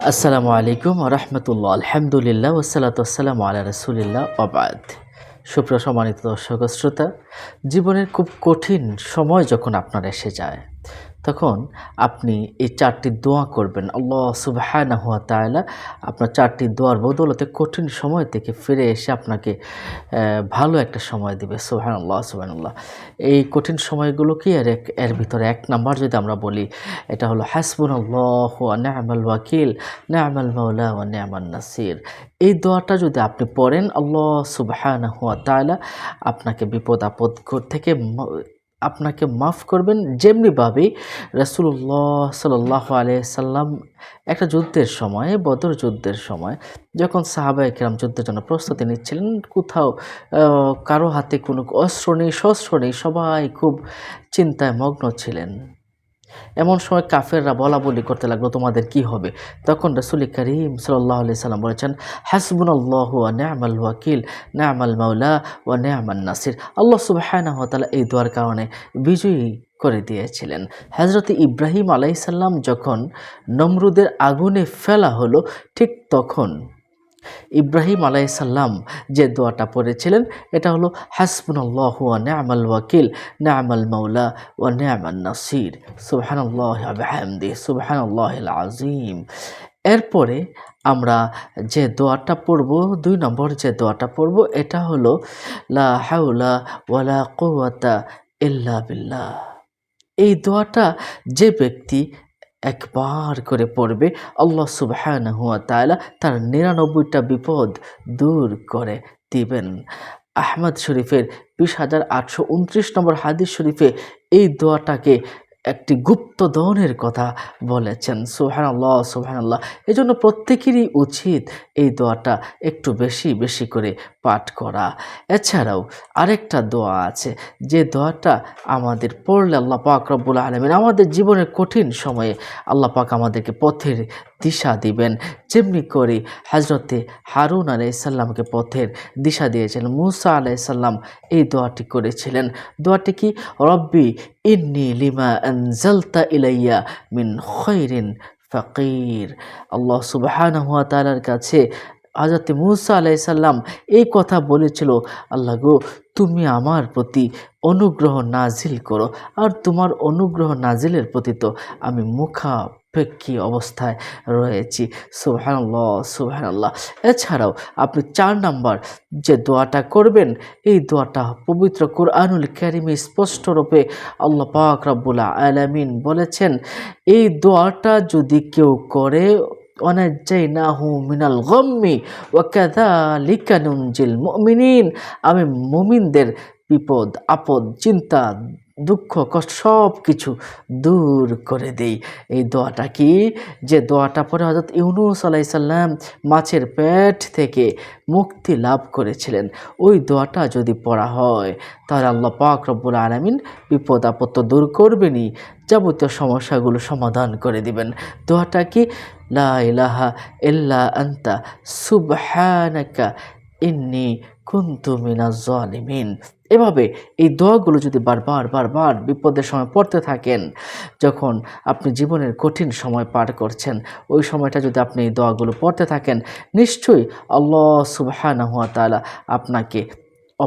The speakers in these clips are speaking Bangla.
আসসালামু আলাইকুম রহমতুল্লাহ। আলহামদুলিল্লাহ ওসালাত আসসালাম আলা রসুলিল্লাহ অবাদ সুপ্রিয় সম্মানিত দর্শক শ্রোতা, জীবনের খুব কঠিন সময় যখন আপনার এসে যায় তখন আপনি এই চারটি দোয়া করবেন। আল্লাহ সুবাহানা হুয়া তাআলা আপনার চারটি দোয়ার বদৌলতে কঠিন সময় থেকে ফিরে এসে আপনাকে ভালো একটা সময় দিবে। সুবাহান আল্লাহ সুবাহান্লাহ এই কঠিন সময়গুলোকে এর এক এর ভিতরে এক নাম্বার যদি আমরা বলি, এটা হলো হাসবুন আল্লাহ নেমাল ওয়াকিল, নেমাল মাওলা ও নেমান নাসির। এই দোয়াটা যদি আপনি পড়েন, আল্লাহ সুবাহানা হুয়া তাআলা আপনাকে বিপদ আপদ থেকে আপনাকে মাফ করবেন যেমনিভাবে রসুল্লাহ সাল্লাহ সাল্লাম একটা যুদ্ধের সময়, বদর যুদ্ধের সময়, যখন সাহাবা একরাম যুদ্ধের জন্য প্রস্তুতি নিচ্ছিলেন, কোথাও কারও হাতে কোনো অস্ত্র নেই শস্ত্র নেই, সবাই খুব চিন্তায় মগ্ন ছিলেন। এমন সময় কাফেররা বলা বলি করতে লাগল, তোমাদের কি হবে? তখন রসুল করিম সাল্লাহ আলি সাল্লাম বলেছেন হাসবুন আল্লাহ নেমাল ওয়াকিল নেমাল মাওলা ও নেমাল নাসির। আল্লাহ সুবাহানা তালা এই দোয়ার কারণে বিজয়ী করে দিয়েছিলেন। হজরত ইব্রাহিম আলাইসাল্লাম যখন নমরুদের আগুনে ফেলা হলো, ঠিক তখন ইব্রাহিম আলাইসাল্লাম যে দোয়াটা পড়েছিলেন, এটা হলো, হাসবুনাল্লাহ ওয়া নি'মাল ওয়াকিল, নি'মাল মাওলা ওয়া নি'মান নাসির। সুবহানাল্লাহ ওয়া বিহামদি, সুবহানাল্লাহিল আযীম। এরপরে আমরা যে দোয়াটা পড়ব, দুই নম্বর যে দোয়াটা পড়ব, এটা হলো, লা হাউলা ওয়ালা কুওয়াতা ইল্লা বিল্লাহ। এই দোয়াটা যে ব্যক্তি একবার করে পড়বে, আল্লাহ সুবহানাহু ওয়া তাআলা তার নিরানব্বইটা বিপদ দূর করে দিবেন। আহমদ শরীফের বিশ হাজার আটশো উনত্রিশ নম্বর হাদিস শরীফে এই দোয়াটাকে একটি গুপ্ত দনের কথা বলেছেন। সুহান আল্লাহ সুহান আল্লাহ এই জন্য প্রত্যেকেরই উচিত এই দোয়াটা একটু বেশি বেশি করে পাঠ করা। এছাড়াও আরেকটা দোয়া আছে, যে দোয়াটা আমাদের পড়লে আল্লাহ পাক রব্বুল আলমিন আমাদের জীবনের কঠিন সময়ে আল্লাহ পাক আমাদেরকে পথের দিশা দিবেন। যেমনি করে হজরতে হারুন আলাইসাল্লামকে পথের দিশা দিয়েছিলেন, মুসা আলাইসাল্লাম এই দোয়াটি করেছিলেন। দোয়াটি কি? রব্বি ইন্নি লিমা আনজালতা ইলাইয়া মিন খৈরিন ফকির। আল্লাহ সুবহানাহু ওয়া তাআলার কাছে হজরত মুসা আলাইসাল্লাম এই কথা বলেছিল, আল্লাহ গো, তুমি আমার প্রতি অনুগ্রহ নাজিল করো আর তোমার অনুগ্রহ নাজিলের প্রতি তো আমি মুখাপেক্ষী অবস্থায় রয়েছি। সুবহানাল্লাহ সুবহানাল্লাহ। এছাড়াও আপনি চার নাম্বার যে দোয়াটা করবেন, এই দোয়াটা পবিত্র কোরআনুল কারিমে স্পষ্টরূপে আল্লাহ পাক রাব্বুল আলামিন বলেছেন, এই দোয়াটা যদি কেউ করে অনাজ্জাইনাহু মিনাল গম্মি ওয়াকাযালিকা নুনজিল মুমিনিন আমি মুমিনদের বিপদ, আপদ, চিন্তা, দুঃখ, কষ্ট সব কিছু দূর করে দেই। এই দোয়াটা কি? যে দোয়াটা পরে হজরত ইউনুস আলাইসাল্লাম মাছের পেট থেকে মুক্তি লাভ করেছিলেন, ওই দোয়াটা যদি পড়া হয়, তাহলে আল্লাহ পাক রব্বুল আলমিন বিপদ, আপদ দূর করবেনই, যাবতীয় সমস্যাগুলো সমাধান করে দিবেন। দোয়াটা কি? লা ইলাহা ইল্লা আন্তা, সুবহানাকা ইন্নি কুন্তু মিনাজ জালিমিন। এভাবে এই দোয়াগুলো যদি বারবার বারবার বিপদের সময় পড়তে থাকেন, যখন আপনি জীবনের কঠিন সময় পার করছেন, ওই সময়টা যদি আপনি এই দোয়াগুলো পড়তে থাকেন, নিশ্চয়ই আল্লাহ সুবহানাহু ওয়া তাআলা আপনাকে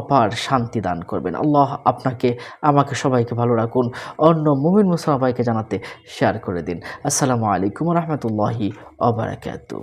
অপার শান্তি দান করবেন। আল্লাহ আপনাকে, আমাকে সবাইকে ভালো রাখুন। অন্য মুমিন মুসলামাইকে জানাতে শেয়ার করে দিন। আসসালামু আলাইকুম রহমতুল্লাহি অবরাকাতু